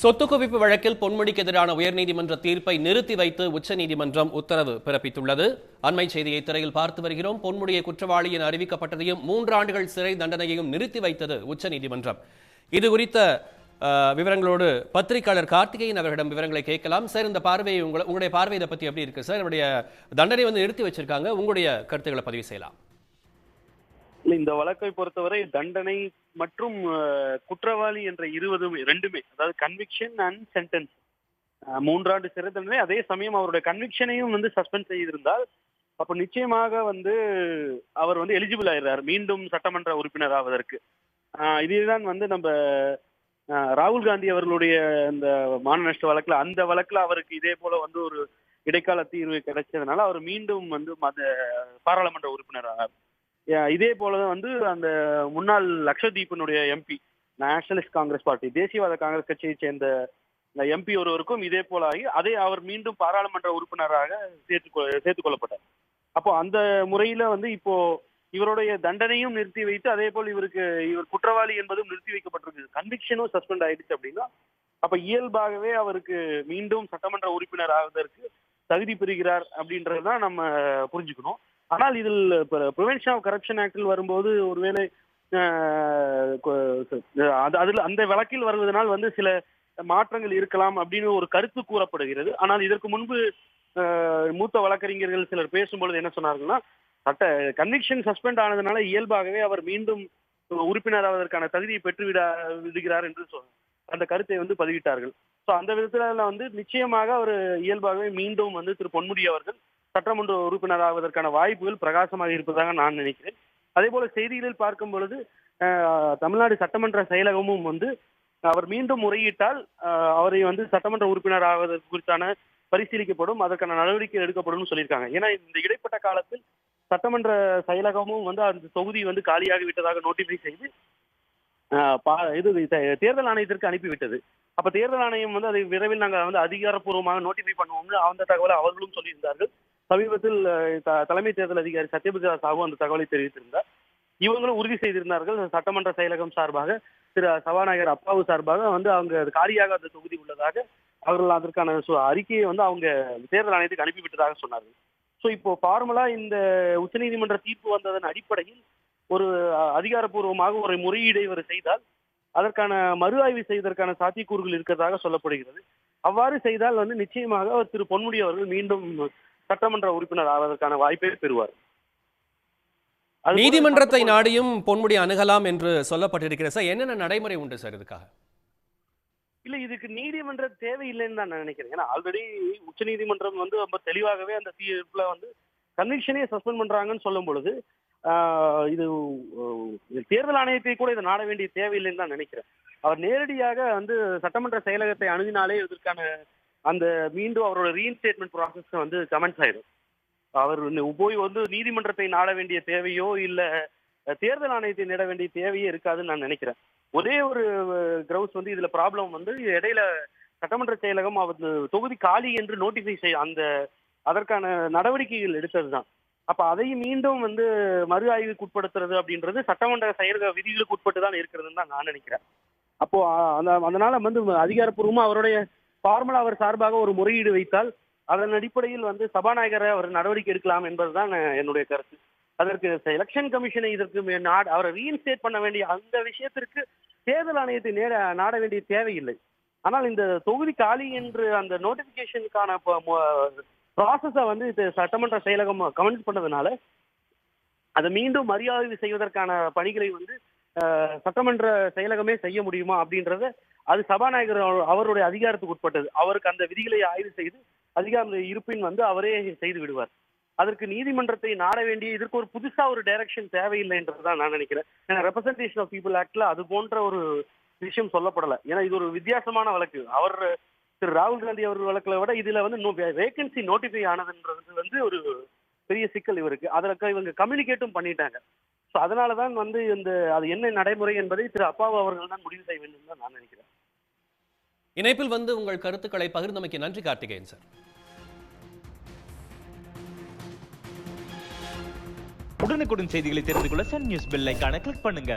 சொத்து குவிப்பு வழக்கில் பொன்முடிக்கு எதிரான உயர்நீதிமன்ற தீர்ப்பை நிறுத்தி வைத்து உச்சநீதிமன்றம் உத்தரவு பிறப்பித்துள்ளது. அண்மை செய்தியை திரையில் பார்த்து வருகிறோம். பொன்முடியை குற்றவாளி என அறிவிக்கப்பட்டதையும் மூன்று ஆண்டுகள் சிறை தண்டனையையும் நிறுத்தி வைத்தது உச்சநீதிமன்றம். இது குறித்த விவரங்களோடு பத்திரிகையாளர் கார்த்திகேயன் அவர்களிடம் விவரங்களை கேட்கலாம். சார் இந்த பார்வை உங்களை உங்களுடைய பார்வை இதை பத்தி எப்படி இருக்கு? சார் என்னுடைய தண்டனை வந்து நிறுத்தி வச்சிருக்காங்க. உங்களுடைய கருத்துக்களை பதிவு செய்யலாம். இந்த வழக்கை பொறுத்தவரை தண்டனை மற்றும் குற்றவாளி என்ற இருவதும் ரெண்டுமே அதாவது கன்விக்ஷன் அண்ட் சென்டென்ஸ் மூன்றாண்டு சிறை தண்டனை. அதே சமயம் அவருடைய கன்விக்ஷனையும் வந்து சஸ்பெண்ட் செய்திருந்தால் அப்ப நிச்சயமாக வந்து அவர் வந்து எலிஜிபிள் ஆயிடுறார் மீண்டும் சட்டமன்ற உறுப்பினர் ஆவதற்கு. ஆஹ் இதுதான் வந்து நம்ம ராகுல் காந்தி அவர்களுடைய இந்த மான நஷ்ட வழக்குல அந்த வழக்குல அவருக்கு இதே போல வந்து ஒரு இடைக்கால தீர்வு கிடைச்சதுனால அவர் மீண்டும் வந்து மத பாராளுமன்ற உறுப்பினர் ஆனார் இதே போலதான் வந்து அந்த முன்னாள் லக்ஷதீபனுடைய எம்பி நேஷனலிஸ்ட் காங்கிரஸ் பார்ட்டி தேசியவாத காங்கிரஸ் கட்சியை சேர்ந்த எம்பி ஒருவருக்கும் இதே போல ஆகி அதே அவர் மீண்டும் பாராளுமன்ற உறுப்பினராக சேர்த்து சேர்த்துக் கொள்ளப்பட்டார். அப்போ அந்த முறையில வந்து இப்போ இவருடைய தண்டனையும் நிறுத்தி வைத்து அதே போல் இவருக்கு இவர் குற்றவாளி என்பதும் நிறுத்தி வைக்கப்பட்டிருக்கு. கன்விக்ஷனும் சஸ்பெண்ட் ஆயிடுச்சு அப்படின்னா அப்ப இயல்பாகவே அவருக்கு மீண்டும் சட்டமன்ற உறுப்பினர் ஆவதற்கு தகுதி பெறுகிறார் அப்படின்றதுதான் நம்ம புரிஞ்சுக்கணும். ஆனால் இதில் ப்ரிவென்ஷன் ஆஃப் கரப்ஷன் ஆக்டில் வரும்போது ஒருவேளை அது அதில் அந்த வழக்கில் வருவதனால் வந்து சில மாற்றங்கள் இருக்கலாம் அப்படின்னு ஒரு கருத்து கூறப்படுகிறது. ஆனால் இதற்கு முன்பு மூத்த வழக்கறிஞர்கள் சிலர் பேசும்பொழுது என்ன சொன்னார்கள்னா சட்ட கன்விக்ஷன் சஸ்பெண்ட் ஆனதுனால இயல்பாகவே அவர் மீண்டும் உறுப்பினர் ஆவதற்கான தகுதியை பெற்றுவிட விடுகிறார் என்று அந்த கருத்தை வந்து பதிவிட்டார்கள். ஸோ அந்த விதத்தில் வந்து நிச்சயமாக அவர் இயல்பாகவே மீண்டும் வந்து திரு பொன்முடி அவர்கள் சட்டமன்ற உறுப்பினர் ஆவதற்கான வாய்ப்புகள் பிரகாசமாக இருப்பதாக நான் நினைக்கிறேன். அதே போல செய்திகளில் பார்க்கும் பொழுது தமிழ்நாடு சட்டமன்ற செயலகமும் வந்து அவர் மீண்டும் முறையிட்டால் அவரை வந்து சட்டமன்ற உறுப்பினர் ஆவதற்கு குறித்தான பரிசீலிக்கப்படும் அதற்கான நடவடிக்கை எடுக்கப்படும் சொல்லியிருக்காங்க. ஏன்னா இந்த இடைப்பட்ட காலத்தில் சட்டமன்ற செயலகமும் வந்து அந்த தொகுதி வந்து காலியாகி விட்டதாக நோட்டிஃபை செய்து இது தேர்தல் ஆணையத்திற்கு அனுப்பிவிட்டது. அப்ப தேர்தல் ஆணையம் வந்து அதை விரைவில் நாங்கள் வந்து அதிகாரப்பூர்வமாக நோட்டிஃபை பண்ணுவோம்னு அந்த தகவலை அவர்களும் சொல்லியிருந்தார்கள். சமீபத்தில் தலைமை தேர்தல் அதிகாரி சத்யபிரதா சாஹூ அந்த தகவலை தெரிவித்திருந்தார். இவங்களும் உறுதி செய்திருந்தார்கள். சட்டமன்ற செயலகம் சார்பாக திரு சபாநாயகர் அப்பாவு சார்பாக வந்து அவங்க காரியாக காலியாக அந்த தொகுதி உள்ளதாக அவர்கள் அதற்கான அறிக்கையை வந்து அவங்க தேர்தல் ஆணையத்துக்கு அனுப்பிவிட்டதாக சொன்னார்கள். ஸோ இப்போ ஃபார்மலா இந்த உச்சநீதிமன்ற தீர்ப்பு வந்ததன் அடிப்படையில் ஒரு அதிகாரப்பூர்வமாக ஒரு முறையீடை இவர் செய்தால் அதற்கான மறு ஆய்வு செய்வதற்கான சாத்தியக்கூறுகள் இருக்கிறதாக சொல்லப்படுகிறது. அவ்வாறு செய்தால் வந்து நிச்சயமாக திரு பொன்முடி அவர்கள் மீண்டும் சட்டமன்ற உறுப்பினர் ஆவதற்கான வாய்ப்பை பெறுவார். நீதிமன்றத்தை நாடியும் பொன்முடி அணுகலாம் என்று சொல்லப்பட்டிருக்கிறது. சார் என்னென்ன நடைமுறை உண்டு சார் இதுக்காக? இல்ல இதுக்கு நீதிமன்ற தேவையில்லைன்னு தான் நான் நினைக்கிறேன். ஏன்னா ஆல்ரெடி உச்ச நீதிமன்றம் வந்து ரொம்ப தெளிவாகவே அந்த தீர்ப்புல வந்து கன்விக்ஷனே சஸ்பெண்ட் பண்றாங்கன்னு சொல்லும் பொழுது இது இது தேர்தல் ஆணையத்தை கூட இதை நாட வேண்டிய தேவையில்லைன்னு தான் நினைக்கிறேன். அவர் நேரடியாக வந்து சட்டமன்ற செயலகத்தை அணுகினாலே இதற்கான அந்த மீண்டும் அவரோட ரீஇன்ஸ்டேட்மெண்ட் ப்ராசஸ் வந்து கமெண்ட்ஸ் ஆயிடும் அவர் போய் வந்து நீதிமன்றத்தை நாட வேண்டிய தேவையோ இல்ல தேர்தல் ஆணையத்தை நாட வேண்டிய தேவையே இருக்காதுன்னு நான் நினைக்கிறேன். ஒரே ஒரு கிரவுஸ் வந்து இதுல ப்ராப்ளம் வந்து இடையில சட்டமன்ற செயலகம் அவர் தொகுதி காலி என்று நோட்டிஃபை செய்ய அந்த அதற்கான நடவடிக்கைகள் எடுத்ததுதான். அப்ப அதையும் மீண்டும் வந்து மறு ஆய்வுக்கு உட்படுத்துறது அப்படின்றது சட்டமன்ற செயலக விதிகளுக்கு உட்பட்டு தான் இருக்கிறதுன்னு தான் நான் நினைக்கிறேன். அப்போ அந்த அதனால வந்து அதிகாரப்பூர்வமா அவருடைய ஃபார்முலா அவர் சார்பாக ஒரு முறையீடு வைத்தால் அதன் அடிப்படையில் வந்து சபாநாயகரை அவர் நடவடிக்கை எடுக்கலாம் என்பதுதான் என்னுடைய கருத்து. அதற்கு எலெக்ஷன் கமிஷனை இதற்கு நாடு அவரை ரீஇன்ஸ்டேட் பண்ண வேண்டிய அந்த விஷயத்திற்கு தேர்தல் ஆணையத்தை நேர நாட வேண்டிய தேவையில்லை. ஆனால் இந்த தொகுதி காலி என்று அந்த நோட்டிபிகேஷனுக்கான ப்ராசஸை வந்து இது சட்டமன்ற செயலகம் கமெண்ட் பண்ணதுனால அதை மீண்டும் மரியாதை செய்வதற்கான பணிகளை வந்து சட்டமன்ற செயலகமே செய்ய முடியுமா அப்படின்றத அது சபாநாயகர் அவருடைய அதிகாரத்துக்கு உட்பட்டது. அவருக்கு அந்த விதிகளை ஆய்வு செய்து அதிகாரம் இருப்பின் வந்து அவரே செய்து விடுவார். அதற்கு நீதிமன்றத்தை நாட வேண்டிய இதற்கு ஒரு புதுசா ஒரு டைரக்ஷன் தேவையில்லைன்றது என்றுதான் நான் நினைக்கிறேன். ஏன்னா ரெப்ரசன்டேஷன் ஆஃப் பீப்புள் ஆக்ட்ல அது போன்ற ஒரு விஷயம் சொல்லப்படல. ஏன்னா இது ஒரு வித்தியாசமான வழக்கு. அவர் திரு ராகுல் காந்தி அவர்கள் வழக்குல விட இதுல வந்து வேகன்சி நோட்டிஃபை ஆனதுன்றது வந்து ஒரு பெரிய சிக்கல் இவருக்கு. அதில் இவங்க கம்யூனிகேட்டும் பண்ணிட்டாங்க. ஸோ அதனால தான் வந்து இந்த அது என்ன நடைமுறை என்பதை திரு அப்பாவு அவர்கள் தான் முடிவு செய்ய வேண்டும் தான் நான் நினைக்கிறேன். இணைப்பில் வந்து உங்கள் கருத்துக்களை பகிர்ந்தமைக்கு நன்றி கார்த்திகேயன் சார். உடனுக்குடன் செய்திகளை தெரிந்து கொள்ள சன் நியூஸ் பெல் ஐகானை கிளிக் பண்ணுங்க.